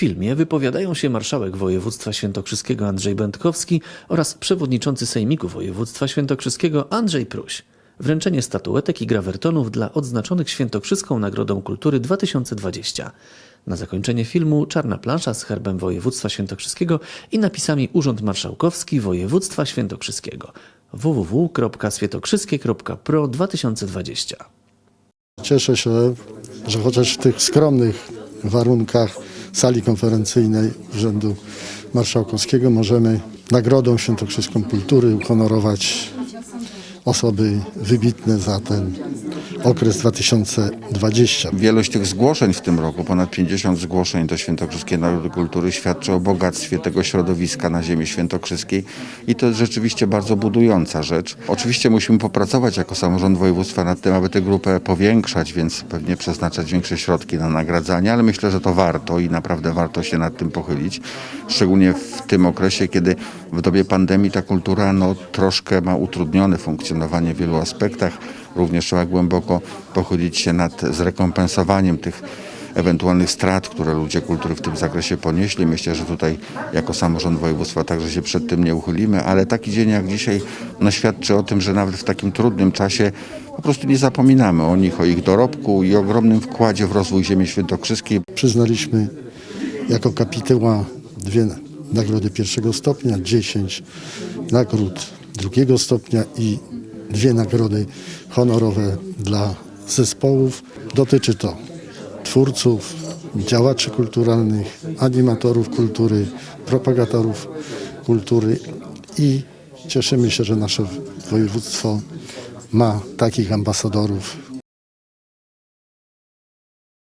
filmie wypowiadają się marszałek województwa świętokrzyskiego Andrzej Będkowski oraz przewodniczący Sejmiku Województwa Świętokrzyskiego Andrzej Pruś. Wręczenie statuetek i grawertonów dla odznaczonych Świętokrzyską Nagrodą Kultury 2020. Na zakończenie filmu czarna plansza z herbem województwa świętokrzyskiego i napisami Urząd Marszałkowski Województwa Świętokrzyskiego www.świętokrzyskie.pro 2020 Cieszę się, że chociaż w tych skromnych warunkach sali konferencyjnej Urzędu Marszałkowskiego. Możemy Nagrodą Świętokrzyską Kultury uhonorować osoby wybitne za ten okres 2020. Wielość tych zgłoszeń w tym roku, ponad 50 zgłoszeń do Świętokrzyskiej Nagrody Kultury świadczy o bogactwie tego środowiska na ziemi świętokrzyskiej i to jest rzeczywiście bardzo budująca rzecz. Oczywiście musimy popracować jako samorząd województwa nad tym, aby tę grupę powiększać, więc pewnie przeznaczać większe środki na nagradzanie, ale myślę, że to warto i naprawdę warto się nad tym pochylić. Szczególnie w tym okresie, kiedy w dobie pandemii ta kultura no, troszkę ma utrudnione funkcjonowanie w wielu aspektach. Również trzeba głęboko pochylić się nad zrekompensowaniem tych ewentualnych strat, które ludzie kultury w tym zakresie ponieśli. Myślę, że tutaj jako samorząd województwa także się przed tym nie uchylimy, ale taki dzień jak dzisiaj no, świadczy o tym, że nawet w takim trudnym czasie po prostu nie zapominamy o nich, o ich dorobku i ogromnym wkładzie w rozwój ziemi świętokrzyskiej. Przyznaliśmy jako kapituła dwie nagrody pierwszego stopnia, 10 nagród drugiego stopnia i dwie nagrody honorowe dla zespołów. Dotyczy to twórców, działaczy kulturalnych, animatorów kultury, propagatorów kultury i cieszymy się, że nasze województwo ma takich ambasadorów